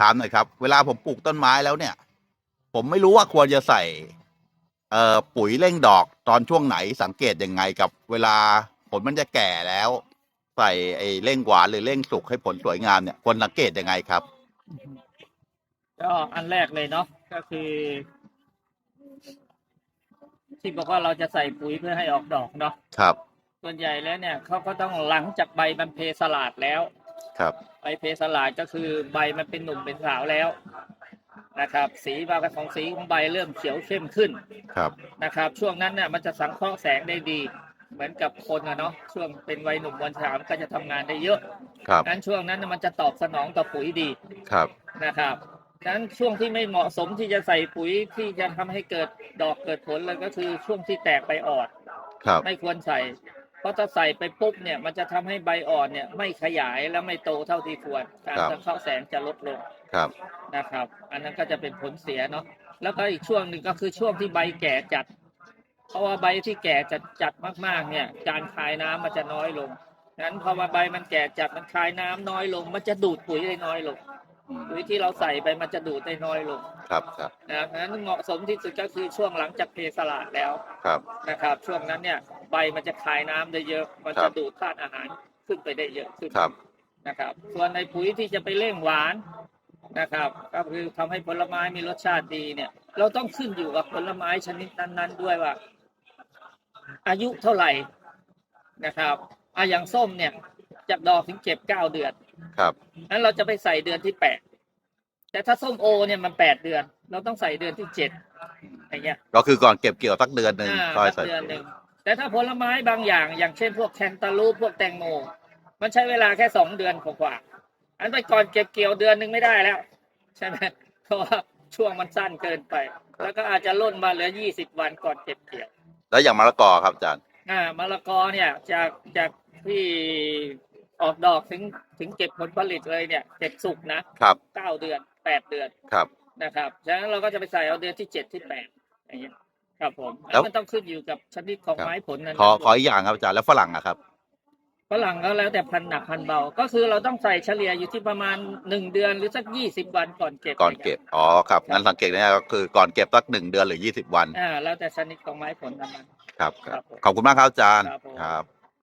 ถามหน่อยครับ เวลาผมปลูกต้นไม้แล้วเนี่ย ผมไม่รู้ว่าควรจะใส่ เอ่อปุ๋ยเร่งดอกตอนช่วงไหนสังเกตยังไงกับเวลาผลมันจะแก่แล้ว ใส่ไอ้เร่งหวานหรือเร่งสุกให้ผลสวยงามเนี่ยควรสังเกตยังไงครับ ก็อันแรกเลยเนาะก็คือ ที่บอกว่าเราจะใส่ปุ๋ยเพื่อให้ออกดอกเนาะครับ ส่วนใหญ่แล้วเนี่ยเขาก็ต้องหลังจากใบมันเพสลาดแล้ว ครับใบเพสลาดก็คือใบมันเป็นหนุ่มเป็นสาวแล้วนะครับ สีบางของสีของใบเริ่มเขียวเข้มขึ้นครับนะครับ ช่วงนั้นเนี่ยมันจะสังเคราะห์แสงได้ดี เหมือนกับคนอะเนาะช่วงเป็นวัยหนุ่มวัยสาวก็จะทำงานได้เยอะครับนั้นช่วงนั้นน่ะมันจะตอบสนองต่อปุ๋ยดีครับนะครับดังนั้นช่วงที่ไม่เหมาะสมที่จะใส่ปุ๋ยที่จะทำให้เกิดดอกเกิดผลเลยก็คือช่วงที่แตกใบอ่อนครับไม่ควรใส่ เพราะถ้าใส่ไปปุ๊บเนี่ยมันจะทำให้ใบอ่อนเนี่ยไม่ขยายและไม่โตเท่าที่ควร การสังเคราะห์แสงจะลดลงครับนะครับ อันนั้นก็จะเป็นผลเสียเนาะแล้วก็อีกช่วงหนึ่งก็คือช่วงที่ใบแก่จัด เพราะว่าใบที่แก่จัดจัดมากๆเนี่ย การคายน้ำมันจะน้อยลงงั้นพอมาใบมันแก่จัดมันคายน้ำน้อยลง มันจะดูดปุ๋ยได้น้อยลงปุ๋ยที่เราใส่ไปมันจะดูดได้น้อยลง ครับครับนะครับงั้นเหมาะสมที่สุดก็คือช่วงหลังจากเพสลาดแล้วครับนะครับ ช่วงนั้นเนี่ย ใบมันจะคายน้ำได้เยอะ มันครัจะบดูดธาตุอาหารขึ้นไปได้เยอะขึ้นครับนะครับ ส่วนในปุ๋ยที่จะไปเร่งหวานนะครับ ก็คือทำให้ผลไม้มีรสชาติดีเนี่ย เราต้องขึ้นอยู่กับผลไม้ชนิดนั้นๆ ด้วยว่า อายุเท่าไหร่นะครับอะอย่างส้มเนี่ยจากดอกถึงเก็บเก้าเดือน ครับนั้นเราจะไปใส่เดือนที่แปดแต่ถ้าส้มโอเนี่ยมันแปดเดือน เราต้องใส่เดือนที่เจ็ดอย่างเงี้ย ก็คือก่อนเก็บเกี่ยวสักเดือนหนึ่งอ่าค่อยสักใส่เดือนหนึ่ง แต่ถ้าผลไม้บางอย่าง อย่างเช่นพวกแคนตาลูปพวกแตงโม มันใช้เวลาแค่สองเดือนกว่าๆอันไปก่อนเก็บเกี่ยวเดือนหนึ่งไม่ได้แล้ว ใช่ไหมเพราะว่าช่วงมันสั้นเกินไป แล้วก็อาจจะล่นมาเหลือยี่สิบวันก่อนเก็บเกี่ยว แล้วอย่างมะละกอครับอาจารย์อ่ามะละกอเนี่ยจากจากที่ออกดอกถึงถึงเก็บผลผลิตเลยเนี่ยเก็บสุกนะครับเก้าเดือนแปดเดือนครับนะครับฉะนั้นเราก็จะไปใส่เอาเดือนที่เจ็ดที่แปดอย่างเงี้ย ครับผมแล้วมันต้องขึ้นอยู่กับชนิดของครับไม้ผลนั้นขอด้วยขออีกอย่างครับอาจารย์แล้วฝรั่งอะครับ ฝรั่งก็แล้วแต่พันหนักพันเบา ก็คือเราต้องใส่เฉลี่ยอยู่ที่ประมาณหนึ่งเดือนหรือสักยี่สิบวันก่อนเก็บก่อนเก็บอ๋อครับงั้นสังเกตง่ายๆก็คือก่อนเก็บสักหนึ่งเดือนหรือยี่สิบวันอ่าแล้วแต่ชนิดของไม้ผลนั้น ครับคครัรับบผมขอบคุณมากครับอาจารย์ครับผม ครับ